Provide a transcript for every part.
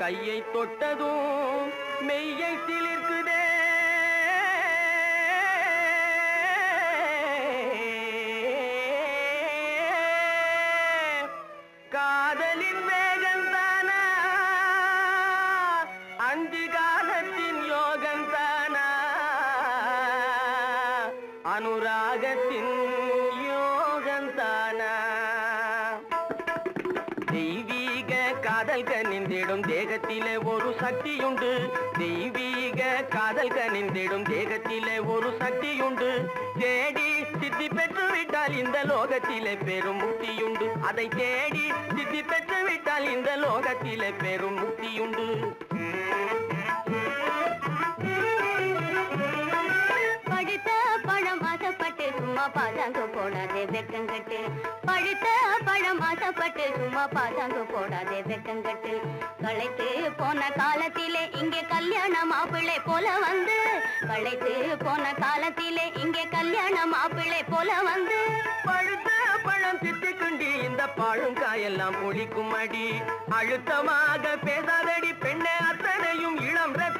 கையை தொட்டதும் மெய்யை திளிர்க்குதே காதலின் வேகந்தானா அந்தி காலத்தின் யோகந்தானா அனுராகத்தின் யோகந்தானா தெய்வீக காதல் கனிந்திடும் தேகத்திலே ஒரு சக்தியுண்டு. தெய்வீக காதல் கனிந்திடும் தேகத்திலே ஒரு சக்தியுண்டு. தேடி சித்தி பெற்று விட்டால் இந்த லோகத்திலே பெரும் முக்தியுண்டு. அதை தேடி சித்தி பெற்று விட்டால் இந்த லோகத்திலே பெரும் முக்தியுண்டு. சும்மா பாதாங்க போடாதே வெக்கங்கட்டு பழுத்த பழம் ஆசைப்பட்டு சும்மா பாதாங்க போடாதே வெக்கங்கட்டு களைத்து போன காலத்திலே இங்கே கல்யாண மாப்பிள்ளை போல வந்து. களைத்து போன காலத்திலே இங்கே கல்யாண மாப்பிள்ளை போல வந்து. பழுத்த பழம் திட்டுக்குண்டி இந்த பழங்காயெல்லாம் ஒழிக்கும் அடி. அழுத்தமாக பேசாதடி பெண்ணை அத்தனையும் இளம் ரத்த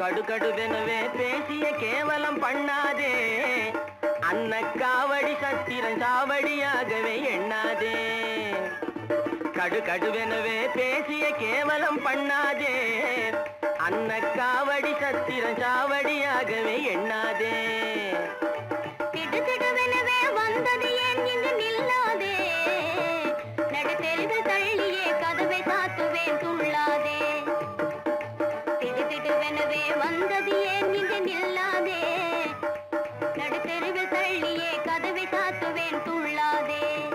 கடுகடுவெனவே பேசிய கேவலம் பண்ணாதே. அன்ன காவடி சத்திரன் சாவடியாகவே எண்ணாதே. கடுகடுவெனவே பேசிய கேவலம் பண்ணாதே. அன்ன காவடி சத்திரன் சாவடியாகவே எண்ணாதே. திடுதிடுவெனவே வந்தது ஏன் இங்கு நில்லாதே. நடுத்தெருவில் தள்ளியே எனவே வந்தது ஏன் இங்கு நில்லாதே?